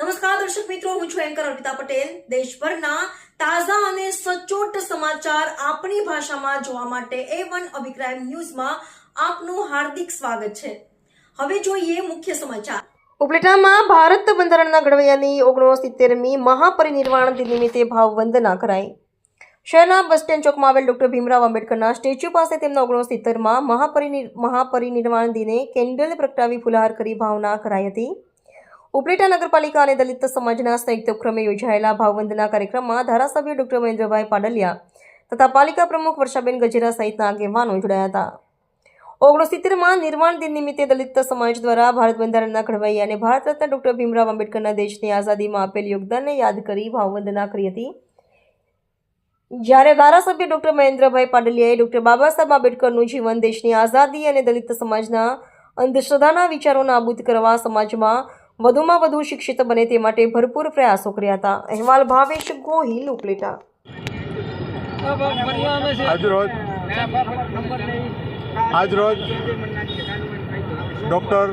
નમસ્કાર, દર્શક મિત્રો, હું છું એન્કર અર્પિતા પટેલ. દેશભરના તાજા અને સચોટ સમાચાર આપણી ભાષામાં જોવા માટે એ વન અભિપ્રાય ન્યૂઝમાં આપનું હાર્દિક સ્વાગત છે. હવે જોઈએ મુખ્ય સમાચાર. ઉપલેટામાં ભારત બંધારણના ઘડવૈયાની ઓગણસિત્તેરમી મહાપરિનિર્વાણ દિન નિમિત્તે ભાવવંદના કરાઈ. શહેરના બસ સ્ટેન્ડ ચોકમાં આવેલ ડોક્ટર ભીમરાવ આંબેડકરના સ્ટેચ્યુ પાસે તેમના ઓગણસિત્તેરમાં મહાપરિનિ, મહાપરિનિર્વાણ દિને કેન્ડલ પ્રગટાવી ફુલહાર કરી ભાવના કરાઈ હતી. ઉપલેટા નગરપાલિકા અને દલિત સમાજના સંયુક્ત ઉપક્રમે યોજાયેલા ભાવવંદના કાર્યક્રમમાં ધારાસભ્ય ડોક્ટર મહેન્દ્રભાઈ પાડલિયા તથા પાલિકા પ્રમુખ વર્ષાબેન ગજેરા સહિતના આગેવાનો જોડાયા હતા. ઓગણસિત્તેરમાં નિર્માણ દિન નિમિત્તે દલિત સમાજ દ્વારા ભારત બંધારણના ઘડવૈયા અને ભારત રત્ન ડોક્ટર ભીમરાવ આંબેડકરના દેશની આઝાદીમાં આપેલ યોગદાનને યાદ કરી ભાવવંદના કરી હતી. જ્યારે ધારાસભ્ય ડોક્ટર મહેન્દ્રભાઈ પાડલિયાએ ડોક્ટર બાબા સાહેબ આંબેડકરનું જીવન દેશની આઝાદી અને દલિત સમાજના અંધશ્રદ્ધાના વિચારો નાબૂદ કરવા સમાજમાં વધુમાં વધુ શિક્ષિત બને તે માટે ભરપૂર પ્રયાસો કર્યા હતા. અહેવાલ ભાવેશ ગોહિલ, ઉપલેટા. આજરોજ આજરોજ ડૉક્ટર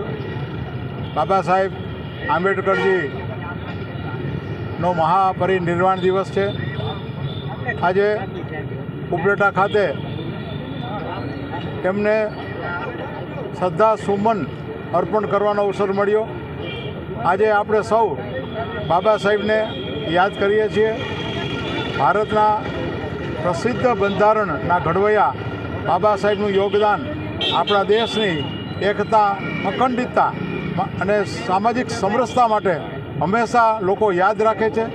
બાબા સાહેબ આંબેડકરજીનો મહાપરિનિર્વાણ દિવસ છે. આજે ઉપલેટા ખાતે એમને શ્રદ્ધા સુમન અર્પણ કરવાનો અવસર મળ્યો. આજે આપણે સૌ બાબા સાહેબને યાદ કરીએ છીએ. ભારતના પ્રસિદ્ધ બંધારણના ઘડવૈયા બાબા સાહેબનું યોગદાન આપણા દેશની એકતા, અખંડિતતા અને સામાજિક સમરસતા માટે હંમેશા લોકો યાદ રાખે છે.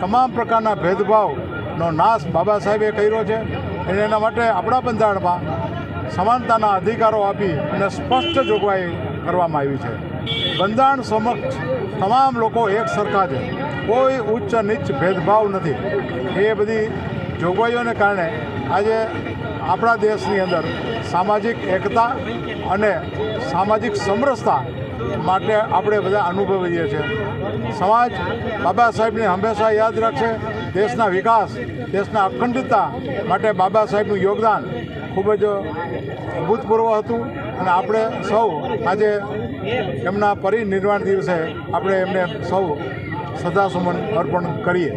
તમામ પ્રકારના ભેદભાવનો નાશ બાબા સાહેબે કર્યો છે અને એના માટે આપણા બંધારણમાં સમાનતાના અધિકારો આપી અને સ્પષ્ટ જોગવાઈ કરવામાં આવી છે. બંધારણ સમક્ષ તમામ લોકો એક સરખા છે. કોઈ ઉચ્ચ નીચ ભેદભાવ નથી. એ બધી જોગવાઈઓને કારણે આજે આપણા દેશની અંદર સામાજિક એકતા અને સામાજિક સમરસતા માટે આપણે બધા અનુભવીએ છીએ. સમાજ બાબા સાહેબને હંમેશા યાદ રાખશે. દેશના વિકાસ, દેશના અખંડિતતા માટે બાબા સાહેબનું યોગદાન ખૂબ જ અભૂતપૂર્વ હતું. અને આપણે સૌ આજે એમના પરિનિર્વાણ દિવસે આપણે એમને સૌ સદાસુમન અર્પણ કરીએ.